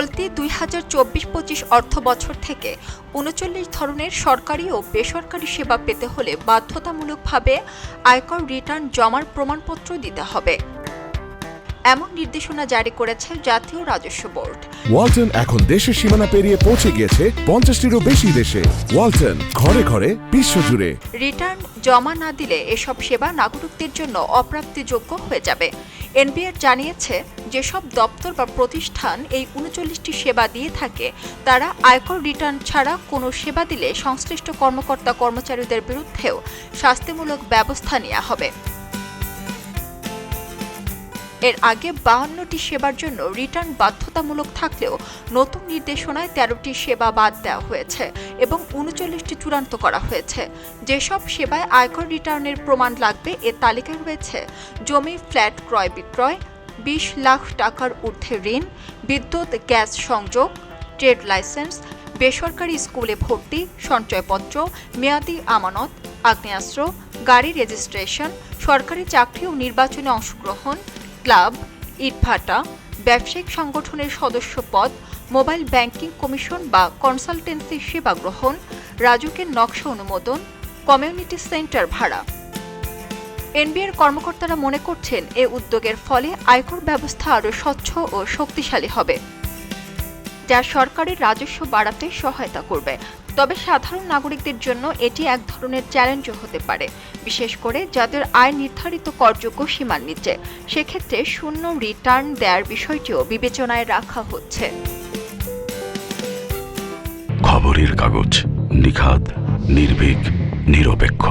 চলতি দুই হাজার চব্বিশ পঁচিশ অর্থ বছর থেকে উনচল্লিশ ধরনের সরকারি ও বেসরকারি সেবা পেতে হলে বাধ্যতামূলকভাবে আয়কর রিটার্ন জমার প্রমাণপত্র দিতে হবে। এমন নির্দেশনা জারি করেছে জাতীয় রাজস্ব বোর্ড। ওয়ালটন এখন দেশের সীমানা পেরিয়ে পৌঁছে গিয়েছে পঞ্চাশটিরও বেশি দেশে। ওয়ালটন ঘরে ঘরে বিশ্বজুড়ে রিটার্ন জমা না দিলে এসব সেবা নাগরিকদের জন্য অপ্রাপ্তিযোগ্য হয়ে যাবে। এনবিআর জানিয়েছে যেসব দপ্তর বা প্রতিষ্ঠান এই উনচল্লিশটি সেবা দিয়ে থাকে তারা আয়কর রিটার্ন ছাড়া কোনো সেবা দিলে সংশ্লিষ্ট কর্মকর্তা কর্মচারীদের বিরুদ্ধেও শাস্তিমূলক ব্যবস্থা নেওয়া হবে। এর আগে বাহান্নটি সেবার জন্য রিটার্ন বাধ্যতামূলক থাকলেও নতুন নির্দেশনায় তেরোটি সেবা বাদ দেওয়া হয়েছে এবং উনচল্লিশটি চূড়ান্ত করা হয়েছে। যেসব সেবায় আয়কর রিটার্নের প্রমাণ লাগবে এ তালিকায় রয়েছে জমি, ফ্ল্যাট, ক্রয় বিক্রয়, বিশ লাখ টাকার ঊর্ধ্বে ঋণ, বিদ্যুৎ, গ্যাস সংযোগ, ট্রেড লাইসেন্স, বেসরকারি স্কুলে ভর্তি, সঞ্চয়পত্র, মেয়াদি আমানত, আগ্নেয়াস্ত্র, গাড়ি রেজিস্ট্রেশন, সরকারি চাকরি ও নির্বাচনে অংশগ্রহণ ক্লাব, ইটভাটা, ব্যবসায়িক সংগঠনের সদস্য পদ মোবাইল ব্যাংকিং কমিশন বা কনসালটেন্সি সেবা গ্রহণ রাজুকের নকশা অনুমোদন, কমিউনিটি সেন্টার ভাড়া। এনবিআর কর্মকর্তারা মনে করছেন, এ উদ্যোগের ফলে আয়কর ব্যবস্থা আরও স্বচ্ছ ও শক্তিশালী হবে। যা সরকারের রাজস্ব বাড়াতে সহায়তা করবে। তবে সাধারণ নাগরিকদের জন্য এটি এক ধরনের চ্যালেঞ্জও হতে পারে। বিশেষ করে যাদের আয় নির্ধারিত করযোগ্য সীমার নিচে। সেক্ষেত্রে শূন্য রিটার্ন দেওয়ার বিষয়টিও বিবেচনায় রাখা হচ্ছে। খবরের কাগজ নিখাদ, নির্ভীক, নিরপেক্ষ।